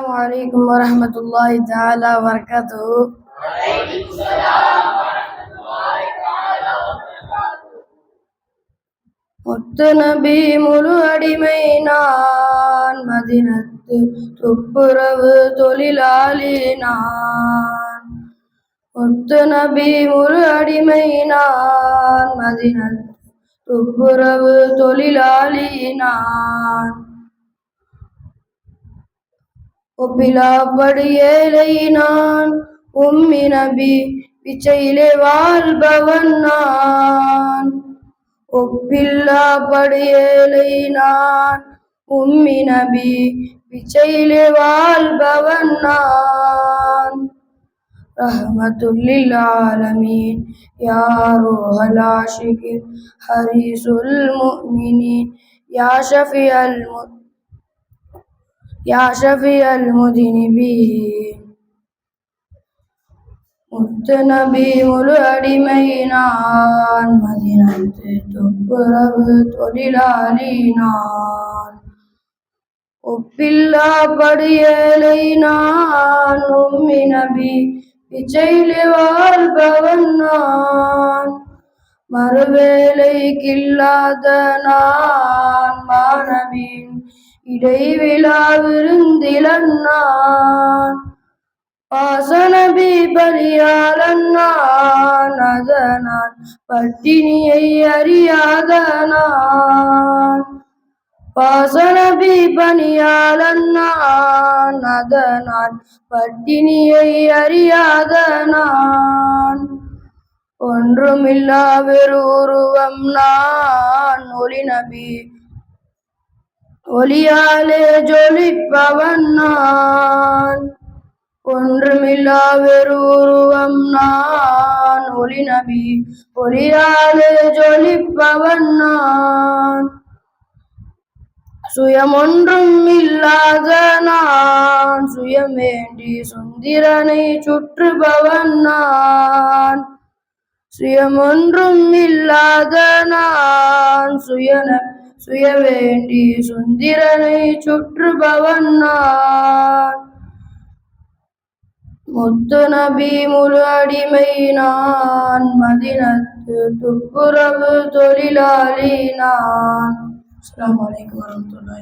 السلام عليكم ورحمة الله تعالى وبركاته முத்து நபி முழு அடிமை நான் மதினத்து துப்புரவு தொழிலாளி நான் முத்து நபி முழு அடிமை நான் மதினத்து துப்புரவு தொழிலாளி நான் ஒப்பிலாப்படு ஏழை நான். உம்மி நபி பிச்சையிலே வாழ்பவன் நான். ஒப்பில்லாப்படு ஏழை நான். உம்மி நபி பிச்சையிலே வாழ்பவன் நான். ரஹமத்துல்லில் ஆலமீன். யாரோ ரூஹல் ஹரிசுல் முஃமினீன் யா ஷஃபியல் மு யா ஷஃபியல் முதினிபீன் முத்து நபி முழு அடிமை நான் மதினத்து துப்புரவு தொழிலாளி நான் ஒப்பில்லா படியலை நான் உம்மி நபி பிச்சையிலே வாழ்பவன் நான் மறுவேலை கில்லாத நான் மாணவின் இடைவிழா விருந்திலன் பாசனபி பலியாளன் அதனான் பட்டினியை அறியாதனான் பாசனபி பணியாளன் அதனான் பட்டினியை அறியாதனான் ஒன்றுமில்லா வெறுருவம் நான் ஒளி நபி ஒலியாலே ஜொலிப்பவன் நான். ஒன்றுமில்லா வெறுருவம் நான். ஒளி நபி ஒலியாலே ஜொலிப்பவன் நான். சுயமொன்றும் இல்லாத நான். சுயம் வேண்டி சுந்திரனை சுற்றுபவன் நான். சுயமொன்றும் இல்லாத நான். சுயன சுய வேண்டி சுந்திரனை சுற்றுபவன் நான். முத்து நபி முழு அடிமை நான். மதினத்து துப்புரவு தொழிலாளி நான். அஸ்லாம் வலைக்கம் வரமத்துல்லாஹி